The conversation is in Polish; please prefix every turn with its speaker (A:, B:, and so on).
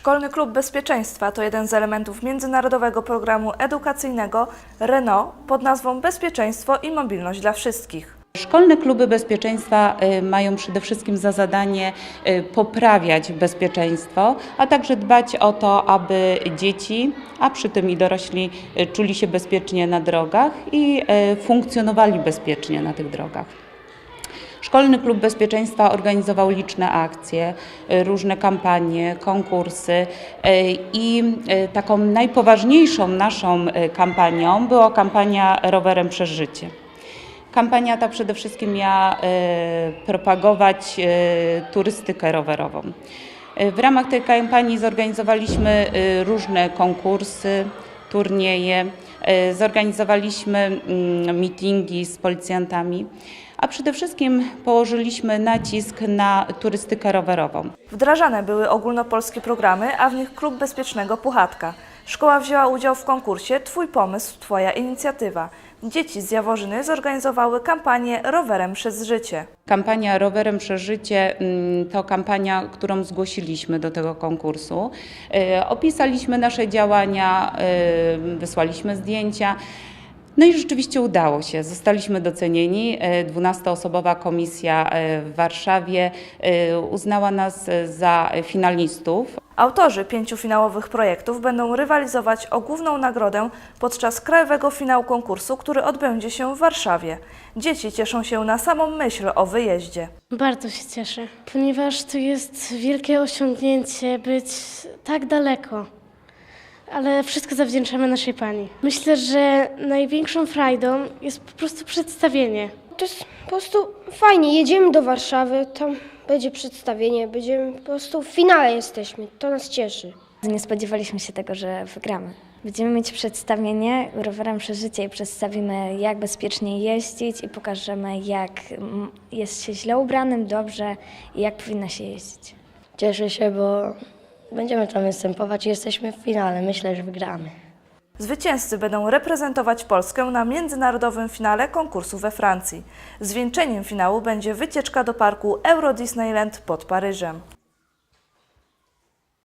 A: Szkolny Klub Bezpieczeństwa to jeden z elementów międzynarodowego programu edukacyjnego Renault pod nazwą Bezpieczeństwo i mobilność dla wszystkich.
B: Szkolne kluby bezpieczeństwa y, mają przede wszystkim za zadanie y, poprawiać bezpieczeństwo, a także dbać o to, aby dzieci, a przy tym i dorośli y, czuli się bezpiecznie na drogach i funkcjonowali bezpiecznie na tych drogach. Szkolny Klub Bezpieczeństwa organizował liczne akcje, y, różne kampanie, konkursy y, i y, taką najpoważniejszą naszą kampanią była kampania Rowerem przez życie. Kampania ta przede wszystkim miała e, propagować e, turystykę rowerową. E, W ramach tej kampanii zorganizowaliśmy e, różne konkursy, turnieje, e, zorganizowaliśmy mm, meetingi z policjantami, a przede wszystkim położyliśmy nacisk na turystykę rowerową.
A: Wdrażane były ogólnopolskie programy, a w nich Klub Bezpiecznego Puchatka. Szkoła wzięła udział w konkursie Twój pomysł, Twoja inicjatywa. Dzieci z Jaworzyny zorganizowały kampanię Rowerem przez życie.
B: Kampania Rowerem przez życie mm, to kampania, którą zgłosiliśmy do tego konkursu. E, Opisaliśmy nasze działania, e, wysłaliśmy zdjęcia. No i rzeczywiście udało się. Zostaliśmy docenieni. E, 12-osobowa komisja e, w Warszawie e, uznała nas e, za finalistów.
A: Autorzy pięciu finałowych projektów będą rywalizować o główną nagrodę podczas krajowego finału konkursu, który odbędzie się w Warszawie. Dzieci cieszą się na samą myśl o wyjeździe.
C: Bardzo się cieszę, ponieważ to jest wielkie osiągnięcie być tak daleko. Ale wszystko zawdzięczamy naszej pani. Myślę, że największą frajdą jest po prostu przedstawienie.
D: To jest po prostu fajnie. Jedziemy do Warszawy, tam będzie przedstawienie, będziemy po prostu w finale jesteśmy. To nas cieszy.
E: Nie spodziewaliśmy się tego, że wygramy. Będziemy mieć przedstawienie rowerem przez życie i przedstawimy, jak bezpiecznie jeździć i pokażemy, jak jest się źle ubranym, dobrze i jak powinno się jeździć.
F: Cieszę się, bo będziemy tam występować i jesteśmy w finale. Myślę, że wygramy.
A: Zwycięzcy będą reprezentować Polskę na międzynarodowym finale konkursu we Francji. Zwieńczeniem finału będzie wycieczka do parku Euro Disneyland pod Paryżem.